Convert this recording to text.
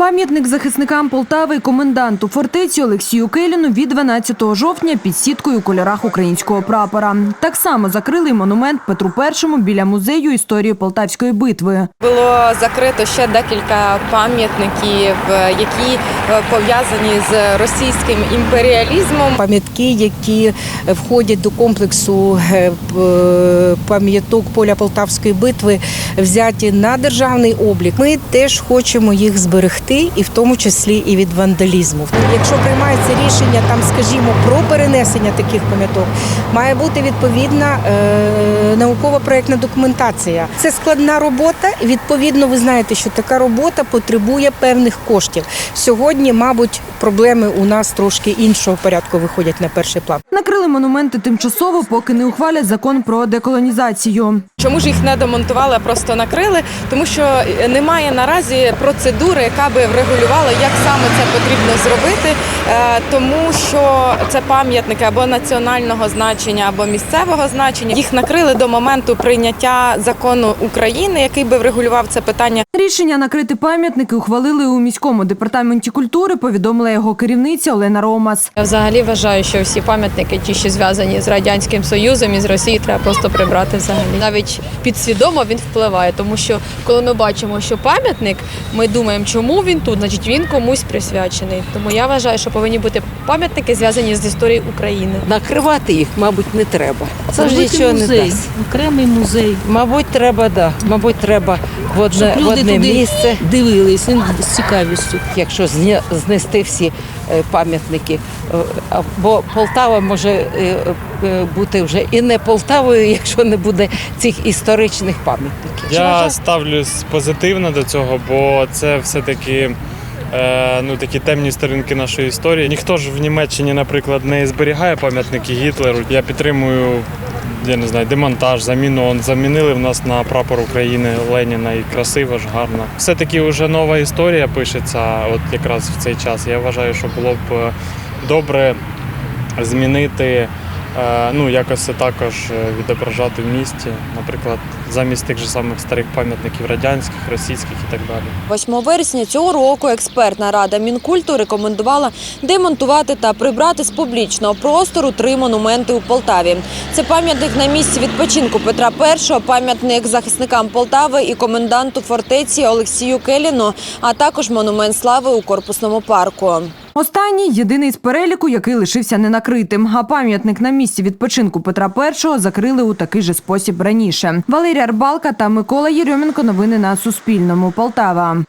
Пам'ятник захисникам Полтави і коменданту фортеці Олексію Келіну від 12 жовтня під сіткою у кольорах українського прапора. Так само закрили монумент Петру І біля музею історії Полтавської битви. Було закрито ще декілька пам'ятників, е, які е, пов'язані з російським імперіалізмом. пам'ятки, які входять до комплексу е, пам'яток поля Полтавської битви, взяті на державний облік. Ми теж хочемо їх зберегти, і в тому числі і від вандалізму. Якщо приймається рішення там, скажімо, про перенесення таких пам'яток, має бути відповідна е, науково-проєктна документація. Це складна робота. Відповідно, ви знаєте, що така робота потребує певних коштів. Сьогодні, мабуть, проблеми у нас трошки іншого порядку виходять на перший план. Накрили монументи тимчасово, поки не ухвалять закон про деколонізацію. Чому ж їх не демонтували, а просто накрили? Тому що немає наразі процедури, яка би врегулювала, як саме це потрібно зробити, Е, тому що це пам'ятники або національного значення, або місцевого значення. Їх накрили до моменту прийняття закону України, який би врегулював це питання. Рішення накрити пам'ятники ухвалили у міському департаменті культури, повідомила його керівниця Олена Ромас. Я взагалі вважаю, що всі пам'ятники, ті, що зв'язані з радянським союзом і з Росією, треба просто прибрати взагалі. Навіть підсвідомо він впливає, тому що коли ми бачимо, що пам'ятник, ми думаємо, чому він тут, значить він комусь присвячений. Тому я вважаю, що повинні бути пам'ятники зв'язані з історією України. Накривати їх, мабуть, не треба. Це ж нічого не музей, дасть. окремий музей. Мабуть, треба, да. Мабуть, треба в одне, Щоб в люди одне туди місце. дивились з цікавістю. Якщо зня- знести всі е, пам'ятники, е, а- бо Полтава може е, е, бути вже і не Полтавою, якщо не буде цих історичних пам'ятників. Я ставлюсь позитивно до цього, бо це все-таки е, ну, такі темні сторінки нашої історії. Ніхто ж в Німеччині, наприклад, не зберігає пам'ятники Гітлеру. Я підтримую. Я не знаю, демонтаж, заміну. Он замінили в нас на прапор України Леніна і красиво ж, гарно. Все-таки вже нова історія пишеться, от якраз в цей час. Я вважаю, що було б е, добре змінити, ну якось це також е, відображати в місті. Наприклад, замість тих же самих старих пам'ятників радянських, російських і так далі. 8 вересня цього року експертна рада Мінкульту рекомендувала демонтувати та прибрати з публічного простору три монументи у Полтаві. Це пам'ятник на місці відпочинку Петра І, пам'ятник захисникам Полтави і коменданту фортеці Олексію Келіну, а також монумент слави у корпусному парку. Останній єдиний з переліку, який лишився ненакритим. А пам'ятник на місці відпочинку Петра І закрили у такий же спосіб раніше. Валерія Рбалка та Микола Єрьоменко. Новини на Суспільному. Полтава.